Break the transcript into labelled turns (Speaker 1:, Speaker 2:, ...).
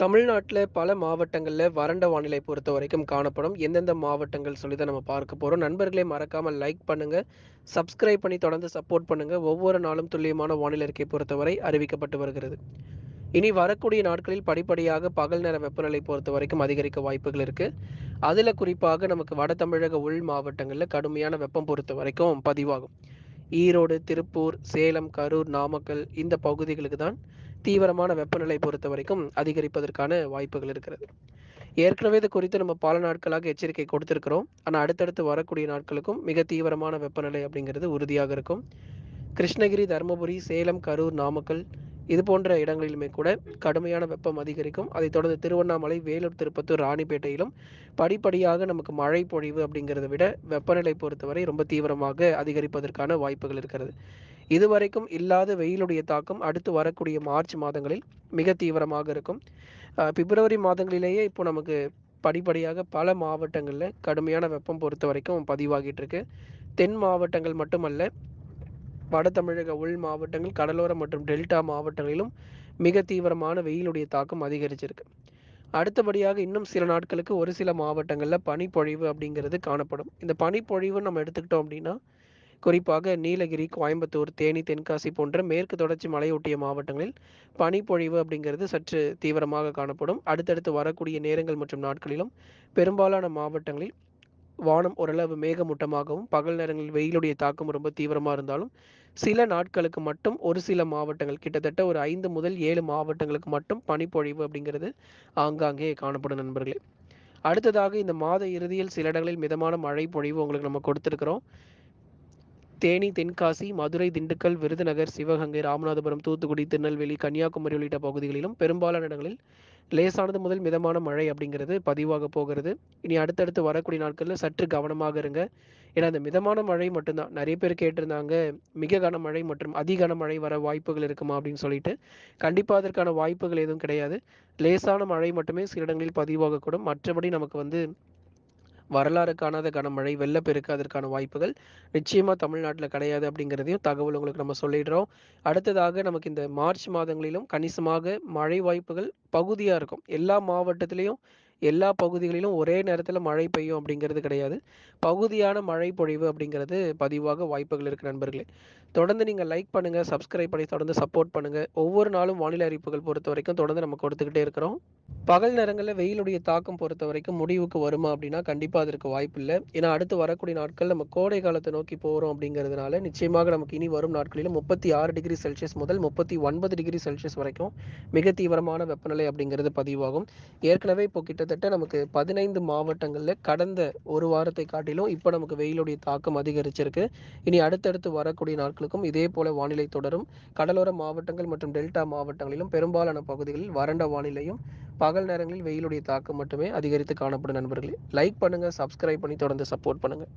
Speaker 1: தமிழ்நாட்டில் பல மாவட்டங்களில் வறண்ட வானிலை பொறுத்த வரைக்கும் காணப்படும். எந்தெந்த மாவட்டங்கள் சொல்லி தான் நம்ம பார்க்க போகிறோம் நண்பர்களே மறக்காமல் லைக் பண்ணுங்கள் சப்ஸ்கிரைப் பண்ணி தொடர்ந்து சப்போர்ட் பண்ணுங்கள் ஒவ்வொரு நாளும் துல்லியமான வானிலை அறிக்கை பொறுத்தவரை அறிவிக்கப்பட்டு வருகிறது. இனி வரக்கூடிய நாட்களில் படிப்படியாக பகல் நேர வெப்பநிலை பொறுத்த வரைக்கும் அதிகரிக்க வாய்ப்புகள் இருக்குது அதில் குறிப்பாக நமக்கு வட தமிழக உள் மாவட்டங்களில் கடுமையான வெப்பம் பொறுத்த வரைக்கும் பதிவாகும். ஈரோடு, திருப்பூர், சேலம், கரூர், நாமக்கல் இந்த பகுதிகளுக்கு தான் தீவிரமான வெப்பநிலை பொறுத்த வரைக்கும் அதிகரிப்பதற்கான வாய்ப்புகள் இருக்கிறது. ஏற்கனவே இது குறித்து நம்ம பல நாட்களாக எச்சரிக்கை கொடுத்திருக்கிறோம். ஆனால் அடுத்தடுத்து வரக்கூடிய நாட்களுக்கும் மிக தீவிரமான வெப்பநிலை அப்படிங்கிறது உறுதியாக இருக்கும். கிருஷ்ணகிரி, தருமபுரி சேலம், கரூர், நாமக்கல் இது போன்ற இடங்களிலுமே கூட கடுமையான வெப்பம் அதிகரிக்கும். அதைத் தொடர்ந்து திருவண்ணாமலை, வேலூர், திருப்பத்தூர், ராணிப்பேட்டையிலும் படிப்படியாக நமக்கு மழை பொழிவு அப்படிங்கிறத விட வெப்பநிலை பொறுத்தவரை ரொம்ப தீவிரமாக அதிகரிப்பதற்கான வாய்ப்புகள் இருக்கிறது. இதுவரைக்கும் இல்லாத வெயிலுடைய தாக்கம் அடுத்து வரக்கூடிய மார்ச் மாதங்களில் மிக தீவிரமாக இருக்கும். பிப்ரவரி மாதங்களிலேயே இப்போ நமக்கு படிப்படியாக பல மாவட்டங்களில் கடுமையான வெப்பம் பொறுத்தவரைக்கும் பதிவாகிட்டு இருக்கு. தென் மாவட்டங்கள் மட்டுமல்ல, வட தமிழக உள் மாவட்டங்கள், கடலோர மற்றும் டெல்டா மாவட்டங்களிலும் மிக தீவிரமான வெயிலுடைய தாக்கம் அதிகரிச்சிருக்கு. அடுத்தபடியாக இன்னும் சில நாட்களுக்கு ஒரு சில மாவட்டங்களில் பனிப்பொழிவு அப்படிங்கிறது காணப்படும். இந்த பனிப்பொழிவு நம்ம எடுத்துக்கிட்டோம் அப்படின்னா, குறிப்பாக நீலகிரி, கோயம்புத்தூர், தேனி, தென்காசி போன்ற மேற்கு தொடர்ச்சி மலையொட்டிய மாவட்டங்களில் பனிப்பொழிவு அப்படிங்கிறது சற்று தீவிரமாக காணப்படும். அடுத்தடுத்து வரக்கூடிய நேரங்கள் மற்றும் நாட்களிலும் பெரும்பாலான மாவட்டங்களில் வானம் ஓரளவு மேகமூட்டமாகவும், பகல் நேரங்களில் வெயிலுடைய தாக்கம் ரொம்ப தீவிரமாக இருந்தாலும், சில நாட்களுக்கு மட்டும் ஒரு சில மாவட்டங்கள் கிட்டத்தட்ட ஒரு ஐந்து முதல் ஏழு மாவட்டங்களுக்கு மட்டும் பனிப்பொழிவு அப்படிங்கிறது ஆங்காங்கே காணப்படும் நண்பர்களே. அடுத்ததாக இந்த மாத இறுதியில் சில இடங்களில் மிதமான மழை பொழிவு உங்களுக்கு நம்ம கொடுத்துருக்குறோம் தேனி, தென்காசி, மதுரை, திண்டுக்கல், விருதுநகர், சிவகங்கை, ராமநாதபுரம், தூத்துக்குடி, திருநெல்வேலி, கன்னியாகுமரி உள்ளிட்ட பகுதிகளிலும் பெரும்பாலான இடங்களில் லேசானது முதல் மிதமான மழை அப்படிங்கிறது பதிவாக போகிறது. இனி அடுத்தடுத்து வரக்கூடிய நாட்களில் சற்று கவனமாக இருங்க. ஏன்னா அந்த மிதமான மழை மட்டும்தான் நிறைய பேர் கேட்டிருந்தாங்க, மிக கனமழை மற்றும் அதி கனமழை வர வாய்ப்புகள் இருக்குமா அப்படின்னு சொல்லிட்டு. கண்டிப்பாக அதற்கான வாய்ப்புகள் எதுவும் கிடையாது. லேசான மழை மட்டுமே சில இடங்களில் பதிவாகக்கூடும். மற்றபடி நமக்கு வந்து வரலாறு காணாத கனமழை, வெள்ளப்பெருக்கு அதற்கான வாய்ப்புகள் நிச்சயமா தமிழ்நாட்டில் கிடையாது அப்படிங்கிறதையும் தகவல் உங்களுக்கு நம்ம சொல்லிடுறோம். அடுத்ததாக நமக்கு இந்த மார்ச் மாதங்களிலும் கணிசமாக மழை வாய்ப்புகள் பகுதியா இருக்கும். எல்லா மாவட்டத்திலையும் எல்லா பகுதிகளிலும் ஒரே நேரத்தில் மழை பெய்யும் அப்படிங்கிறது கிடையாது. பகுதியான மழை பொழிவு அப்படிங்கிறது பதிவாக வாய்ப்புகள் இருக்குது நண்பர்களே. தொடர்ந்து நீங்கள் லைக் பண்ணுங்கள் சப்ஸ்கிரைப் பண்ணி தொடர்ந்து சப்போர்ட் பண்ணுங்கள் ஒவ்வொரு நாளும் வானிலை அறிவிப்புகள் பொறுத்த வரைக்கும் தொடர்ந்து நம்ம கொடுத்துக்கிட்டே இருக்கிறோம். பகல் நேரங்களில் வெயிலுடைய தாக்கம் பொறுத்த வரைக்கும் முடிவுக்கு வருமா அப்படின்னா, கண்டிப்பாக அதற்கு வாய்ப்பில்ல. ஏன்னா அடுத்து வரக்கூடிய நாட்கள் நம்ம கோடை காலத்தை நோக்கி போகிறோம் அப்படிங்கிறதுனால, நிச்சயமாக நமக்கு இனி வரும் நாட்களிலும் 36 டிகிரி செல்சியஸ் முதல் 39 டிகிரி செல்சியஸ் வரைக்கும் மிக தீவிரமான வெப்பநிலை அப்படிங்கிறது பதிவாகும். ஏற்கனவே இப்போ கிட்டத்தட்ட நமக்கு பதினைந்து மாவட்டங்களில் கடந்த ஒரு வாரத்தை காட்டிலும் இப்போ நமக்கு வெயிலுடைய தாக்கம் அதிகரிச்சிருக்கு. இனி அடுத்தடுத்து வரக்கூடிய நாட்களுக்கும் இதே போல வானிலை தொடரும். கடலோர மாவட்டங்கள் மற்றும் டெல்டா மாவட்டங்களிலும் பெரும்பாலான பகுதிகளில் வறண்ட வானிலையும், பகல் நேரங்களில் வெயிலுடைய தாக்கம் மட்டுமே அதிகரித்து காணப்படும் நண்பர்களே. லைக் பண்ணுங்கள் சப்ஸ்கிரைப் பண்ணி தொடர்ந்து சப்போர்ட் பண்ணுங்கள்